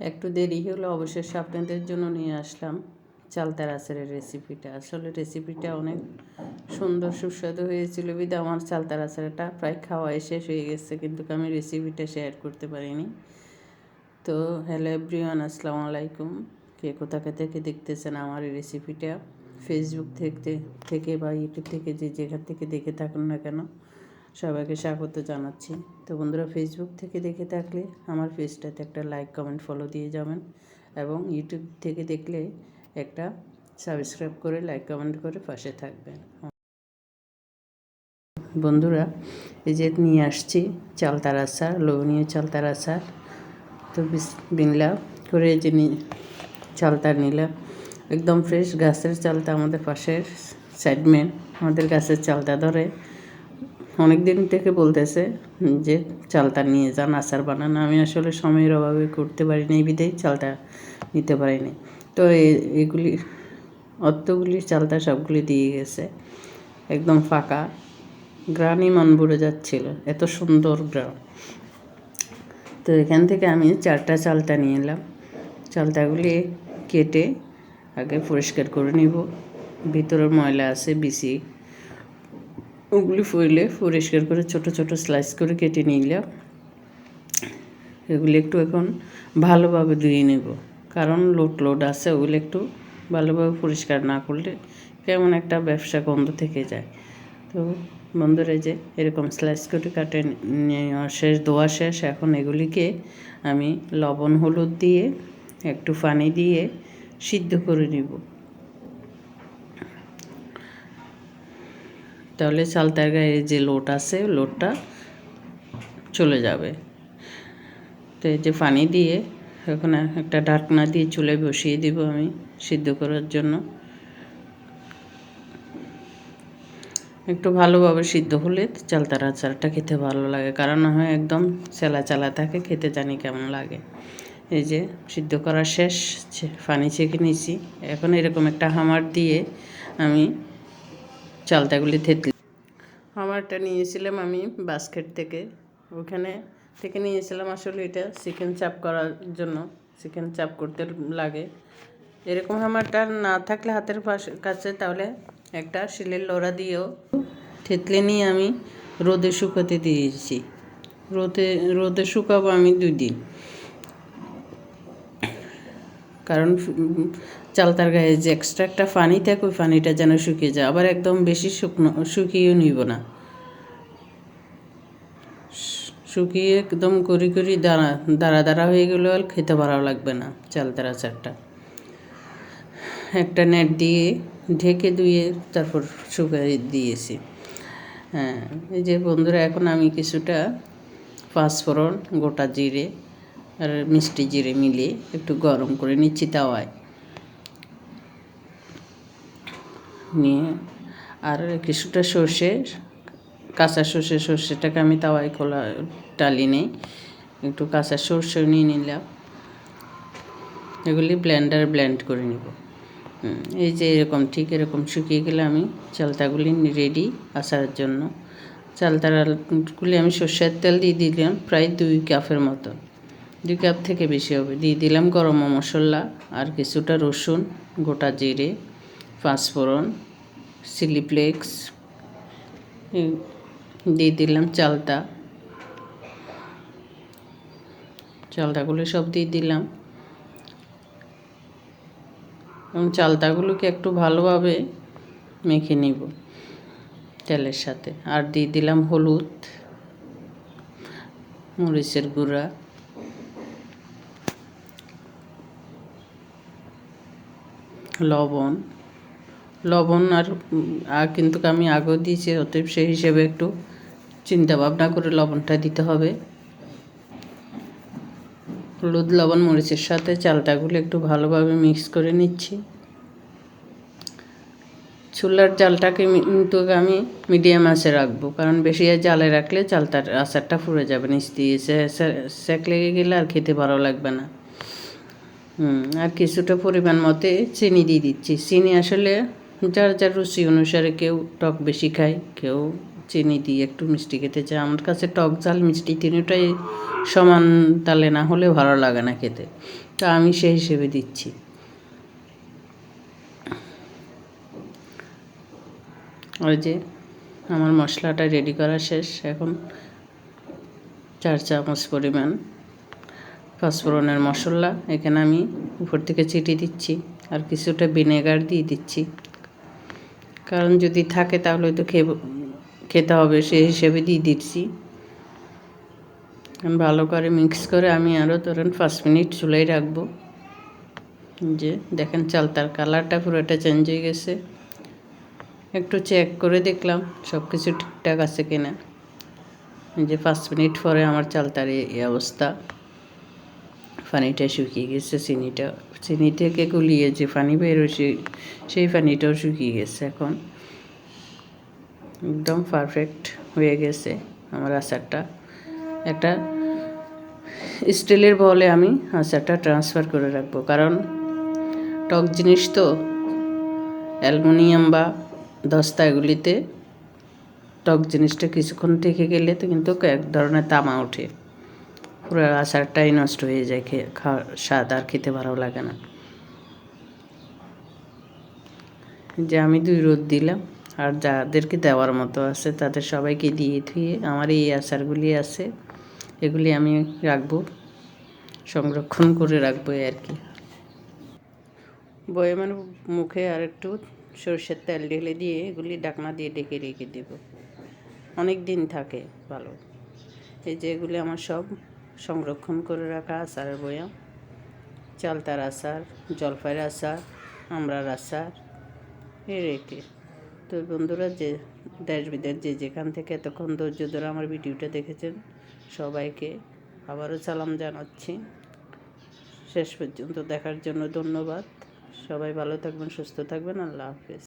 একটু দেরি হলো, অবশেষে আপনাদের জন্য নিয়ে আসলাম চালতার আচারের রেসিপিটা আসলে রেসিপিটা অনেক সুন্দর, সুস্বাদু হয়েছিল। বিধে আমার চালতার আচারটা প্রায় খাওয়াই শেষ হয়ে গেছে, কিন্তু আমি রেসিপিটা শেয়ার করতে পারিনি। তো হ্যালো এভরিওয়ান আসসালামু আলাইকুম। কে কোথা থেকে দেখতেছেন আমার এই রেসিপিটা ফেসবুক থেকে থেকে বা ইউটিউব থেকে যে যেখান থেকে দেখে থাকুন না কেন সবাইকে স্বাগত জানাচ্ছি। তো বন্ধুরা ফেসবুক থেকে দেখে থাকলে আমার পেজটাতে একটা লাইক কমেন্ট ফলো দিয়ে যাবেন এবং ইউটিউব থেকে দেখলে একটা সাবস্ক্রাইব করে লাইক কমেন্ট করে পাশে থাকবেন। বন্ধুরা, এই যে নিয়ে আসছি চালতার আচার লবণীয় চালতার আচার তো বিনলা করে যে চালতার নিলাম। একদম ফ্রেশ গাছের চালতা আমাদের পাশের সাইডম্যান আমাদের গাছের চালতা ধরে। অনেক দিন থেকে বলতেছে যে, চালটা নিয়ে যান, আচার বানান। আমি আসলে সময়ের অভাবে করতে পারিনি এই বিধেই চালটা নিতে পারিনি তো এগুলি, অতগুলি চালটা সবগুলি দিয়ে গেছে। একদম ফাঁকা। গ্রানই মন ভরে যাচ্ছিল, এত সুন্দর গ্রাম। তো এখান থেকে আমি চারটা চালটা নিয়ে এলাম। চালটাগুলি কেটে আগে পরিষ্কার করে নিব। ভিতরের ময়লা আছে, বিসি ওগুলি ফইলে পরিষ্কার করে ছোট ছোট স্লাইস করে কেটে নিলাম এগুলি একটু এখন ভালোভাবে ধুয়ে নেব। কারণ লোড লোড আছে, ওগুলো একটু ভালোভাবে পরিষ্কার না করলে কেমন একটা ব্যবসা গন্ধ থেকে যায়। তো বন্ধুরা যে এরকম স্লাইস করে কাটে শেষ, ধোয়া শেষ, এখন এগুলিকে আমি লবণ, হলুদ দিয়ে একটু পানি দিয়ে সিদ্ধ করে নিব। তাহলে চালতার গায়ে যে লোট আছে, লোটটা চলে যাবে। তো এই যে পানি দিয়ে এখন একটা ঢাকনা দিয়ে চুলে বসিয়ে দিব আমি সিদ্ধ করার জন্য। একটু ভালোভাবে সিদ্ধ হলে চালতার আচারটা খেতে ভালো লাগে, কারণ হয় একদম চেলা চালা থাকে, খেতে জানি কেমন লাগে। এই যে সিদ্ধ করা শেষ, পানি ছেঁকে নিয়েছি। এখন এরকম একটা হামার দিয়ে আমি চালতাগুলি থেতলি। আমারটা নিয়েছিলাম আমি বাস্কেট থেকে। ওখানে থেকে নিয়েছিলাম আসলে এটা চিকেন চাপ করার জন্য, চিকেন চাপ করতে লাগে। এরকম হামারটা না থাকলে হাতের পাশে কাছে তাহলে একটা শিলের লোড়া দিয়েও থেতলে নিয়ে আমি রোদে শুকাতে দিয়েছি। রোদে রোদে শুকাবো আমি দুই দিন। কারণ চালতার গায়ে যে এক্সট্রা একটা পানি থাকে, ওই পানিটা যেন শুকিয়ে যায়। আবার একদম বেশি শুকনো, শুকিয়েও নিব না। শুকিয়ে একদম করি করি দাঁড়া দাঁড়া দাঁড়া হয়ে গেলে আর খেতে ভালো লাগবে না চাল চালতার আচারটা। একটা নেট দিয়ে ঢেকে ধুয়ে তারপর শুকিয়ে দিয়েছি। হ্যাঁ এই যে বন্ধুরা, এখন আমি কিছুটা পাঁচফোড়ন গোটা জিরে আর মিষ্টি জিরে মিলিয়ে একটু গরম করে নিচ্ছি তাওয়ায়। নিয়ে আর কিছুটা সর্ষে, কাঁচা সর্ষে, সর্ষেটাকে আমি তাওয়ায় খোলা, টালি নেই। একটু কাঁচা সর্ষে নিয়ে নিলাম। এগুলি ব্লেন্ডার ব্লেন্ড করে নিব। এই যে এরকম, ঠিক এরকম শুকিয়ে গেলে আমি চালতাগুলি রেডি আসার জন্য। চালতাগুলি আমি সর্ষের তেল দিয়ে দিলাম প্রায় দুই কাপের মতো দুই কাপ থেকে বেশি হবে। দিয়ে দিলাম গরম মশলা আর কিছুটা রসুন, গোটা জিরে। পাঁচফোড়ন চিলি ফ্লেক্স দিয়ে দিলাম চালতা চালতাগুলো সব দিয়ে দিলাম। এবং চালতাগুলোকে একটু ভালোভাবে মেখে নিব তেলের সাথে। আর দিয়ে দিলাম হলুদ, মরিচের গুঁড়া। লবণ। লবণ আর কিন্তু আমি আগেও দিয়েছি, অতএব সেই হিসেবে একটু চিন্তা ভাবনা করে লবণটা দিতে হবে। হলুদ লবণ, মরিচের সাথে চালটাগুলো একটু ভালোভাবে মিক্স করে নিচ্ছি। চুলার জালটাকে কিন্তু আমি মিডিয়াম আঁচে রাখব, কারণ বেশি জালে রাখলে চালটার আচারটা ফুরে যাবে নিচ দিয়ে সেক লেগে গেলে আর খেতে ভালো লাগবে না। আর কিছুটা পরিমাণ মতে চিনি দিয়ে দিচ্ছি। চিনি আসলে যার যার রুচি অনুসারে কেউ টক বেশি খায়, কেউ চিনি দিই একটু মিষ্টি খেতে চাই আমার কাছে টক ঝাল, মিষ্টি তিনটাই সমান তালে না হলে ভালো লাগে না খেতে। তা আমি সেই হিসেবে দিচ্ছি। ওই যে আমার মশলাটা রেডি করা শেষ। এখন চার চামচ পরিমাণ পাঁচফোড়নের মশলা। এখানে আমি উপর থেকে চিটি দিচ্ছি আর কিছুটা ভিনেগার দিয়ে দিচ্ছি। কারণ যদি থাকে তাহলে তো খেয়ে খেতে হবে, সেই হিসেবে দিয়ে দিচ্ছি। ভালো করে মিক্স করে আমি আরও ধরেন পাঁচ মিনিট চুলাই রাখব। যে দেখেন চালতার কালারটা পুরোটা চেঞ্জ হয়ে গেছে। একটু চেক করে দেখলাম সব কিছু ঠিকঠাক আছে কিনা। যে পাঁচ মিনিট পরে আমার চালতার এই অবস্থা। পানিটা শুকিয়ে গেছে, চিনিটা চিনি থেকে গুলিয়ে যে পানি বেরোছে সেই পানিটাও শুকিয়ে গেছে এখন। একদম পারফেক্ট হয়ে গেছে আমার আচারটা। একটা স্টিলের বলে আমি আচারটা ট্রান্সফার করে রাখব, কারণ টক জিনিস তো অ্যালুমিনিয়াম বা দস্তা এগুলিতে টক জিনিসটা কিছুক্ষণ থেকে গেলে তো কিন্তু এক ধরনের তামা ওঠে। পুরো আচারটাই নষ্ট হয়ে যায় খেয়ে খাওয়া স্বাদ আর খেতে ভালো লাগে না। যে আমি দুই রোদ দিলাম, আর যাদেরকে দেওয়ার মতো আছে তাদের সবাইকে দিয়ে ধুয়ে আমার এই আচারগুলি আছে, এগুলি আমি রাখব, সংরক্ষণ করে রাখব আর কি। বয়ে মানে মুখে আর একটু সরষের তেল ঢেলে দিয়ে এগুলি ডাকনা দিয়ে ডেকে রেখে দেব। অনেক দিন থাকে ভালো। এই যে এগুলি আমার সব সংরক্ষণ করে রাখা আচারের বয়াম। চালতার আচার জলপাইয়ের আচার, আমড়ার আচার, এই রেখে তো বন্ধুরা, যে দেশ বিদেশ যে যেখান থেকে এতক্ষণ ধৈর্য ধরে আমার ভিডিওটা দেখেছেন, সবাইকে আবারও সালাম জানাচ্ছি। শেষ পর্যন্ত দেখার জন্য ধন্যবাদ। সবাই ভালো থাকবেন, সুস্থ থাকবেন। আল্লাহ হাফিজ।